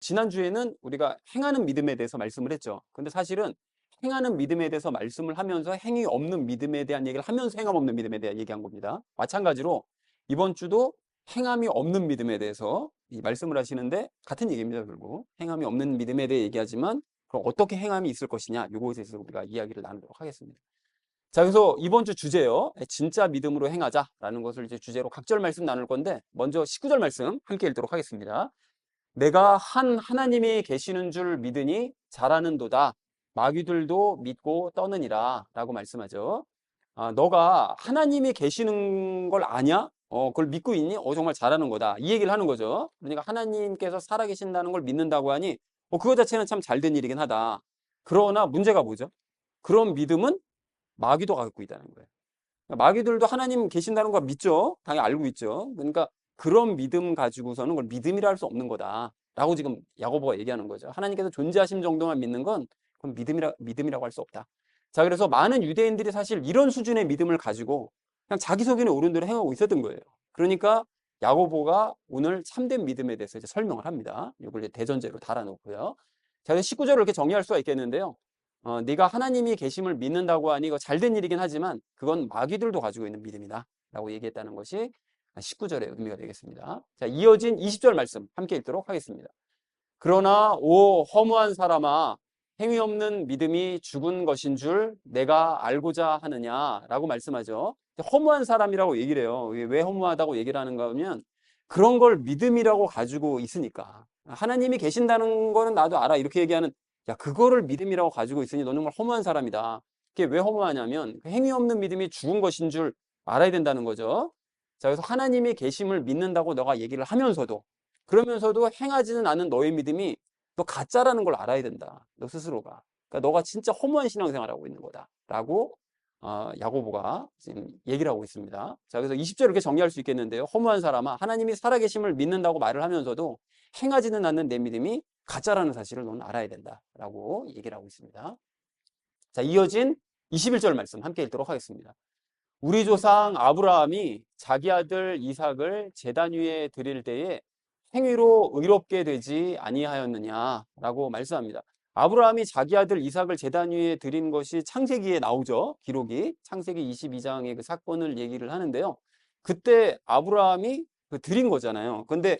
지난주에는 우리가 행하는 믿음에 대해서 말씀을 했죠. 근데 사실은 행하는 믿음에 대해서 말씀을 하면서 행위 없는 믿음에 대한 얘기를 하면서 행함 없는 믿음에 대한 얘기한 겁니다. 마찬가지로 이번 주도 행함이 없는 믿음에 대해서 이 말씀을 하시는데 같은 얘기입니다. 결국 행함이 없는 믿음에 대해 얘기하지만 그럼 어떻게 행함이 있을 것이냐 이것에 대해서 우리가 이야기를 나누도록 하겠습니다. 자 그래서 이번 주 주제요 진짜 믿음으로 행하자라는 것을 이제 주제로 각절 말씀 나눌 건데 먼저 19절 말씀 함께 읽도록 하겠습니다. 내가 한 하나님이 계시는 줄 믿으니 잘하는도다 마귀들도 믿고 떠느니라 라고 말씀하죠. 아, 너가 하나님이 계시는 걸 아냐? 어, 그걸 믿고 있니? 어, 정말 잘하는 거다. 이 얘기를 하는 거죠. 그러니까 하나님께서 살아계신다는 걸 믿는다고 하니, 어, 그거 자체는 참 잘된 일이긴 하다. 그러나 문제가 뭐죠? 그런 믿음은 마귀도 갖고 있다는 거예요. 그러니까 마귀들도 하나님 계신다는 거 믿죠? 당연히 알고 있죠. 그러니까 그런 믿음 가지고서는 그걸 믿음이라 할 수 없는 거다. 라고 지금 야고보가 얘기하는 거죠. 하나님께서 존재하심 정도만 믿는 건 그건 믿음이라, 믿음이라고 할 수 없다. 자, 그래서 많은 유대인들이 사실 이런 수준의 믿음을 가지고 그냥 자기 속에는 옳은 대로 행하고 있었던 거예요. 그러니까 야고보가 오늘 참된 믿음에 대해서 이제 설명을 합니다. 이걸 이제 대전제로 달아놓고요. 자, 19절을 이렇게 정리할 수가 있겠는데요. 어, 네가 하나님이 계심을 믿는다고 하니 이거 잘된 일이긴 하지만 그건 마귀들도 가지고 있는 믿음이다. 라고 얘기했다는 것이 19절의 의미가 되겠습니다. 자, 이어진 20절 말씀 함께 읽도록 하겠습니다. 그러나 오 허무한 사람아 행위 없는 믿음이 죽은 것인 줄 내가 알고자 하느냐라고 말씀하죠. 허무한 사람이라고 얘기를 해요. 왜 허무하다고 얘기를 하는가 하면 그런 걸 믿음이라고 가지고 있으니까 하나님이 계신다는 거는 나도 알아 이렇게 얘기하는 야 그거를 믿음이라고 가지고 있으니 너는 정말 허무한 사람이다. 그게 왜 허무하냐면 그 행위 없는 믿음이 죽은 것인 줄 알아야 된다는 거죠. 자 그래서 하나님이 계심을 믿는다고 너가 얘기를 하면서도 그러면서도 행하지는 않은 너의 믿음이 너 가짜라는 걸 알아야 된다. 너 스스로가. 그러니까 너가 진짜 허무한 신앙생활을 하고 있는 거다. 라고 어, 야고보가 지금 얘기를 하고 있습니다. 자, 그래서 20절 이렇게 정리할 수 있겠는데요. 허무한 사람아, 하나님이 살아계심을 믿는다고 말을 하면서도 행하지는 않는 내 믿음이 가짜라는 사실을 너는 알아야 된다. 라고 얘기를 하고 있습니다. 자, 이어진 21절 말씀 함께 읽도록 하겠습니다. 우리 조상 아브라함이 자기 아들 이삭을 제단 위에 드릴 때에 행위로 의롭게 되지 아니하였느냐라고 말씀합니다. 아브라함이 자기 아들 이삭을 제단 위에 드린 것이 창세기에 나오죠. 기록이 창세기 22장의 그 사건을 얘기를 하는데요. 그때 아브라함이 그 드린 거잖아요. 근데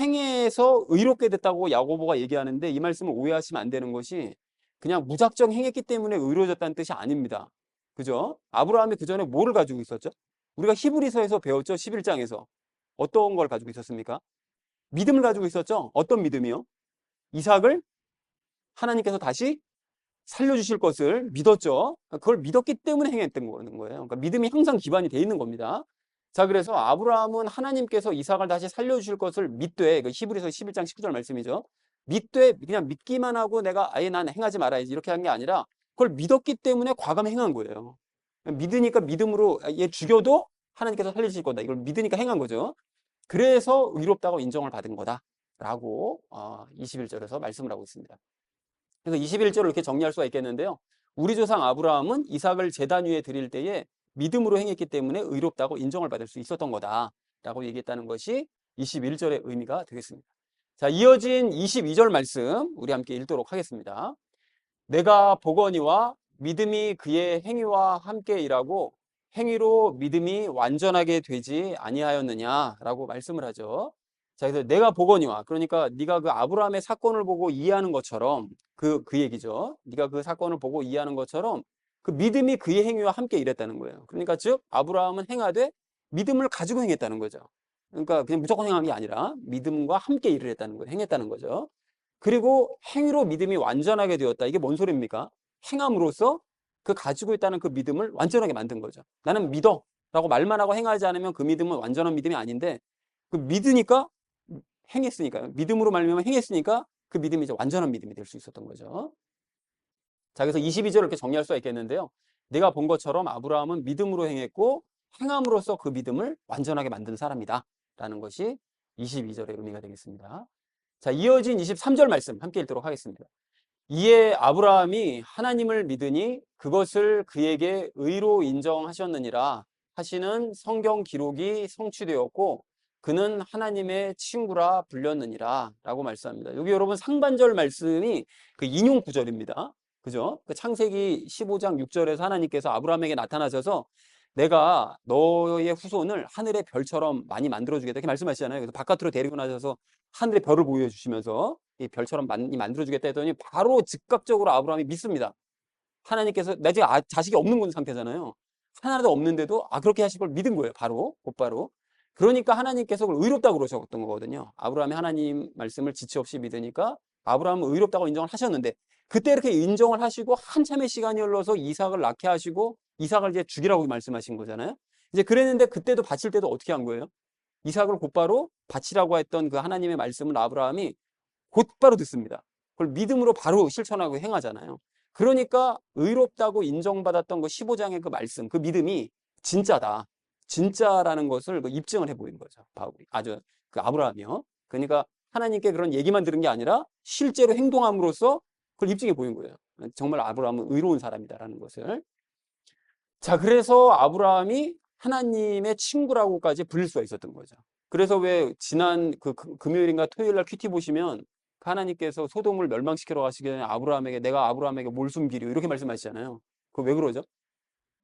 행해서 의롭게 됐다고 야고보가 얘기하는데 이 말씀을 오해하시면 안 되는 것이 그냥 무작정 행했기 때문에 의로워졌다는 뜻이 아닙니다. 그죠? 아브라함이 그 전에 뭐를 가지고 있었죠? 우리가 히브리서에서 배웠죠. 11장에서. 어떤 걸 가지고 있었습니까? 믿음을 가지고 있었죠. 어떤 믿음이요? 이삭을 하나님께서 다시 살려주실 것을 믿었죠. 그걸 믿었기 때문에 행했던 거예요. 그러니까 믿음이 항상 기반이 돼 있는 겁니다. 자, 그래서 아브라함은 하나님께서 이삭을 다시 살려주실 것을 믿되, 그 히브리서 11장 19절 말씀이죠. 믿되 그냥 믿기만 하고 내가 아예 난 행하지 말아야지 이렇게 한 게 아니라 그걸 믿었기 때문에 과감히 행한 거예요. 믿으니까 믿음으로 얘 죽여도 하나님께서 살려주실 거다. 이걸 믿으니까 행한 거죠. 그래서 의롭다고 인정을 받은 거다라고 21절에서 어, 말씀을 하고 있습니다. 그래서 21절을 이렇게 정리할 수가 있겠는데요. 우리 조상 아브라함은 이삭을 제단 위에 드릴 때에 믿음으로 행했기 때문에 의롭다고 인정을 받을 수 있었던 거다라고 얘기했다는 것이 21절의 의미가 되겠습니다. 자, 이어진 22절 말씀 우리 함께 읽도록 하겠습니다. 내가 보거니와 믿음이 그의 행위와 함께 일하고 행위로 믿음이 완전하게 되지 아니하였느냐라고 말씀을 하죠. 자, 그래서 내가 보거니와 그러니까 네가 그 아브라함의 사건을 보고 이해하는 것처럼 그그 얘기죠. 네가 그 사건을 보고 이해하는 것처럼 그 믿음이 그의 행위와 함께 일했다는 거예요. 그러니까 즉 아브라함은 행하되 믿음을 가지고 행했다는 거죠. 그러니까 그냥 무조건 행한 게 아니라 믿음과 함께 일을 했다는 거예요. 행했다는 거죠. 그리고 행위로 믿음이 완전하게 되었다. 이게 뭔 소리입니까? 행함으로써 그 가지고 있다는 그 믿음을 완전하게 만든 거죠. 나는 믿어 라고 말만 하고 행하지 않으면 그 믿음은 완전한 믿음이 아닌데 그 믿으니까 행했으니까요. 믿음으로 말미암아 행했으니까 그 믿음이 이제 완전한 믿음이 될 수 있었던 거죠. 자, 그래서 22절 이렇게 정리할 수가 있겠는데요. 내가 본 것처럼 아브라함은 믿음으로 행했고 행함으로써 그 믿음을 완전하게 만든 사람이다. 라는 것이 22절의 의미가 되겠습니다. 자, 이어진 23절 말씀 함께 읽도록 하겠습니다. 이에 아브라함이 하나님을 믿으니 그것을 그에게 의로 인정하셨느니라 하시는 성경 기록이 성취되었고 그는 하나님의 친구라 불렸느니라 라고 말씀합니다. 여기 여러분 상반절 말씀이 그 인용 구절입니다. 그죠? 그 창세기 15장 6절에서 하나님께서 아브라함에게 나타나셔서 내가 너의 후손을 하늘의 별처럼 많이 만들어주겠다 이렇게 말씀하시잖아요. 그래서 바깥으로 데리고 나셔서 하늘의 별을 보여주시면서 이 별처럼 많이 만들어주겠다 했더니 바로 즉각적으로 아브라함이 믿습니다. 하나님께서 내 지금 아- 자식이 없는 상태잖아요. 하나도 없는데도 아 그렇게 하실 걸 믿은 거예요. 바로 곧바로. 그러니까 하나님께서 그걸 의롭다고 그러셨던 거거든요. 아브라함이 하나님 말씀을 지체 없이 믿으니까 아브라함은 의롭다고 인정을 하셨는데 그때 이렇게 인정을 하시고 한참의 시간이 흘러서 이삭을 낳게 하시고 이삭을 이제 죽이라고 말씀하신 거잖아요. 이제 그랬는데 그때도 바칠 때도 어떻게 한 거예요? 이삭을 곧바로 바치라고 했던 그 하나님의 말씀을 아브라함이 곧바로 듣습니다. 그걸 믿음으로 바로 실천하고 행하잖아요. 그러니까 의롭다고 인정받았던 그 15장의 그 말씀, 그 믿음이 진짜다. 진짜라는 것을 그 입증을 해 보이는 거죠. 바울이. 아주 그 아브라함이요. 그러니까 하나님께 그런 얘기만 들은 게 아니라 실제로 행동함으로써 그걸 입증해 보인 거예요. 정말 아브라함은 의로운 사람이다라는 것을. 자, 그래서 아브라함이 하나님의 친구라고까지 불릴 수가 있었던 거죠. 그래서 왜 지난 그 금- 금요일인가 토요일 날 큐티 보시면 그 하나님께서 소돔을 멸망시키러 가시기 전에 아브라함에게 내가 아브라함에게 뭘 숨기려 이렇게 말씀하시잖아요. 그 왜 그러죠?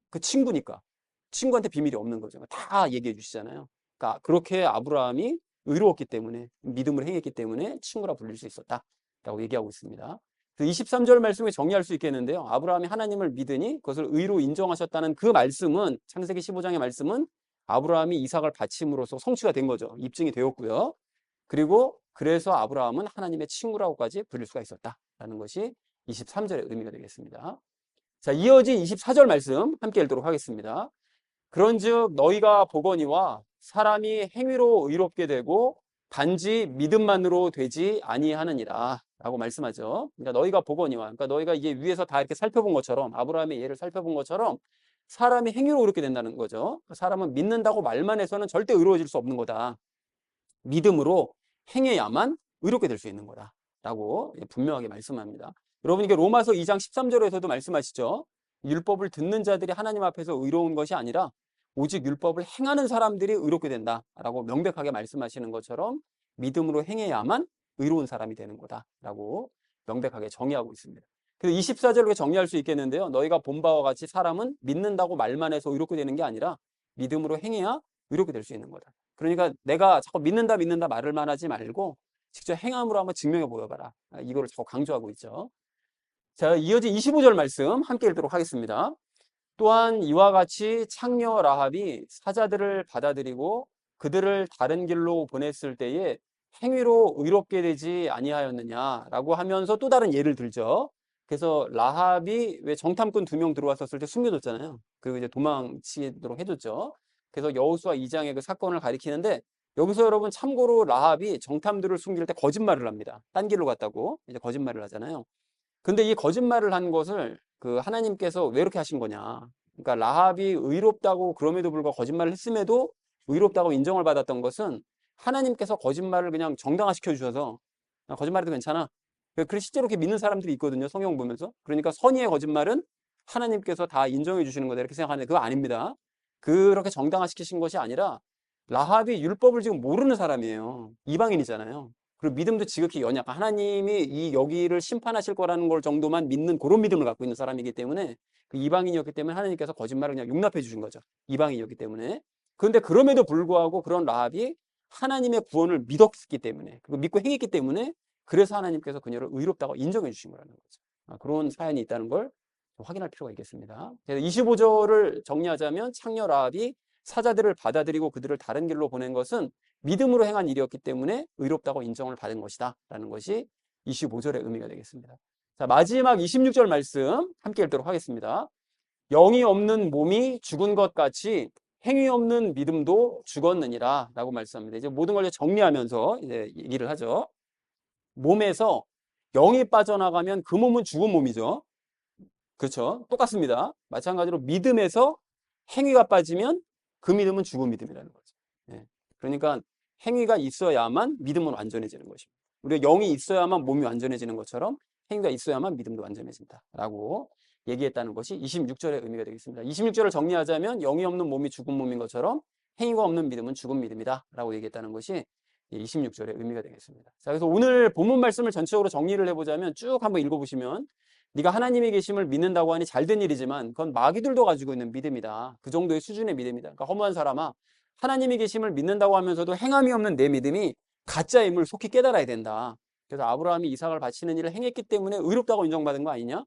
그 친구니까. 친구한테 비밀이 없는 거죠. 다 얘기해 주시잖아요. 그러니까 그렇게 아브라함이 의로웠기 때문에 믿음을 행했기 때문에 친구라 불릴 수 있었다라고 얘기하고 있습니다. 그 23절 말씀을 정리할 수 있겠는데요. 아브라함이 하나님을 믿으니 그것을 의로 인정하셨다는 그 말씀은 창세기 15장의 말씀은 아브라함이 이삭을 바침으로써 성취가 된 거죠. 입증이 되었고요. 그리고 그래서 아브라함은 하나님의 친구라고까지 부를 수가 있었다라는 것이 23절의 의미가 되겠습니다. 자, 이어진 24절 말씀 함께 읽도록 하겠습니다. 그런즉 너희가 보거니와 사람이 행위로 의롭게 되고 단지 믿음만으로 되지 아니하느니라 라고 말씀하죠. 그러니까 너희가 보거니와 그러니까 너희가 이게 위에서 다 이렇게 살펴본 것처럼 아브라함의 예를 살펴본 것처럼 사람이 행위로 의롭게 된다는 거죠. 사람은 믿는다고 말만 해서는 절대 의로워질 수 없는 거다. 믿음으로 행해야만 의롭게 될 수 있는 거다. 라고 분명하게 말씀합니다. 여러분 이게 로마서 2장 13절에서도 말씀하시죠. 율법을 듣는 자들이 하나님 앞에서 의로운 것이 아니라 오직 율법을 행하는 사람들이 의롭게 된다라고 명백하게 말씀하시는 것처럼 믿음으로 행해야만 의로운 사람이 되는 거다라고 명백하게 정의하고 있습니다. 그래서 24절로 정리할 수 있겠는데요. 너희가 본 바와 같이 사람은 믿는다고 말만 해서 의롭게 되는 게 아니라 믿음으로 행해야 의롭게 될 수 있는 거다. 그러니까 내가 자꾸 믿는다 믿는다 말을만 하지 말고 직접 행함으로 한번 증명해 보여봐라. 이거를 자꾸 강조하고 있죠. 자, 이어진 25절 말씀 함께 읽도록 하겠습니다. 또한 이와 같이 창녀 라합이 사자들을 받아들이고 그들을 다른 길로 보냈을 때에 행위로 의롭게 되지 아니하였느냐라고 하면서 또 다른 예를 들죠. 그래서 라합이 왜 정탐꾼 두 명 들어왔었을 때 숨겨줬잖아요. 그리고 이제 도망치도록 해줬죠. 그래서 여호수아 2장의 그 사건을 가리키는데 여기서 여러분 참고로 라합이 정탐들을 숨길 때 거짓말을 합니다. 딴 길로 갔다고 이제 거짓말을 하잖아요. 근데 이 거짓말을 한 것을 그 하나님께서 왜 이렇게 하신 거냐? 그러니까 라합이 의롭다고 그럼에도 불구하고 거짓말을 했음에도 의롭다고 인정을 받았던 것은 하나님께서 거짓말을 그냥 정당화시켜 주셔서 아, 거짓말해도 괜찮아. 그래 실제로 그렇게 믿는 사람들이 있거든요. 성경 보면서. 그러니까 선의의 거짓말은 하나님께서 다 인정해 주시는 거다 이렇게 생각하는데 그거 아닙니다. 그렇게 정당화시키신 것이 아니라 라합이 율법을 지금 모르는 사람이에요. 이방인이잖아요. 그리고 믿음도 지극히 연약. 하나님이 이 여기를 심판하실 거라는 걸 정도만 믿는 그런 믿음을 갖고 있는 사람이기 때문에 그 이방인이었기 때문에 하나님께서 거짓말을 그냥 용납해 주신 거죠. 이방인이었기 때문에. 그런데 그럼에도 불구하고 그런 라합이 하나님의 구원을 믿었기 때문에 그리고 믿고 행했기 때문에 그래서 하나님께서 그녀를 의롭다고 인정해 주신 거라는 거죠. 아, 그런 사연이 있다는 걸 확인할 필요가 있겠습니다. 그래서 25절을 정리하자면 창녀 라합이 사자들을 받아들이고 그들을 다른 길로 보낸 것은 믿음으로 행한 일이었기 때문에 의롭다고 인정을 받은 것이다. 라는 것이 25절의 의미가 되겠습니다. 자, 마지막 26절 말씀 함께 읽도록 하겠습니다. 영이 없는 몸이 죽은 것 같이 행위 없는 믿음도 죽었느니라 라고 말씀합니다. 이제 모든 걸 정리하면서 이제 얘기를 하죠. 몸에서 영이 빠져나가면 그 몸은 죽은 몸이죠. 그렇죠. 똑같습니다. 마찬가지로 믿음에서 행위가 빠지면 그 믿음은 죽은 믿음이라는 거죠. 예. 그러니까 행위가 있어야만 믿음은 완전해지는 것입니다. 우리가 영이 있어야만 몸이 완전해지는 것처럼 행위가 있어야만 믿음도 완전해진다. 라고 얘기했다는 것이 26절의 의미가 되겠습니다. 26절을 정리하자면 영이 없는 몸이 죽은 몸인 것처럼 행위가 없는 믿음은 죽은 믿음이다. 라고 얘기했다는 것이 26절의 의미가 되겠습니다. 자, 그래서 오늘 본문 말씀을 전체적으로 정리를 해보자면 쭉 한번 읽어보시면 네가 하나님의 계심을 믿는다고 하니 잘된 일이지만 그건 마귀들도 가지고 있는 믿음이다. 그 정도의 수준의 믿음이다. 그러니까 허무한 사람아 하나님의 계심을 믿는다고 하면서도 행함이 없는 내 믿음이 가짜임을 속히 깨달아야 된다. 그래서 아브라함이 이삭을 바치는 일을 행했기 때문에 의롭다고 인정받은 거 아니냐?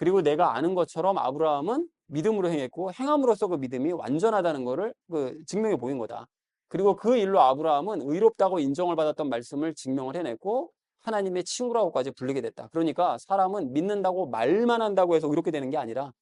그리고 내가 아는 것처럼 아브라함은 믿음으로 행했고 행함으로써 그 믿음이 완전하다는 것을 그 증명해 보인 거다. 그리고 그 일로 아브라함은 의롭다고 인정을 받았던 말씀을 증명을 해냈고 하나님의 친구라고까지 부르게 됐다. 그러니까 사람은 믿는다고 말만 한다고 해서 의롭게 되는 게 아니라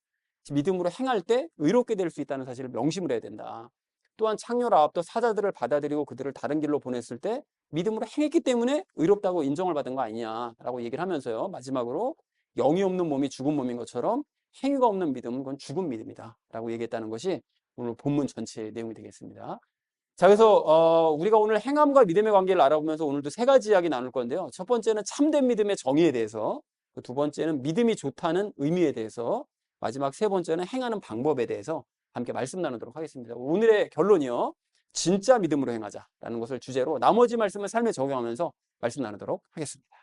믿음으로 행할 때 의롭게 될 수 있다는 사실을 명심을 해야 된다. 또한 창녀 라합도 사자들을 받아들이고 그들을 다른 길로 보냈을 때 믿음으로 행했기 때문에 의롭다고 인정을 받은 거 아니냐라고 얘기를 하면서요. 마지막으로 영이 없는 몸이 죽은 몸인 것처럼 행위가 없는 믿음은 그건 죽은 믿음이다 라고 얘기했다는 것이 오늘 본문 전체의 내용이 되겠습니다. 자, 그래서 어, 우리가 오늘 행함과 믿음의 관계를 알아보면서 오늘도 세 가지 이야기 나눌 건데요. 첫 번째는 참된 믿음의 정의에 대해서, 그두 번째는 믿음이 좋다는 의미에 대해서, 마지막 세 번째는 행하는 방법에 대해서 함께 말씀 나누도록 하겠습니다. 오늘의 결론이요. 진짜 믿음으로 행하자라는 것을 주제로 나머지 말씀을 삶에 적용하면서 말씀 나누도록 하겠습니다.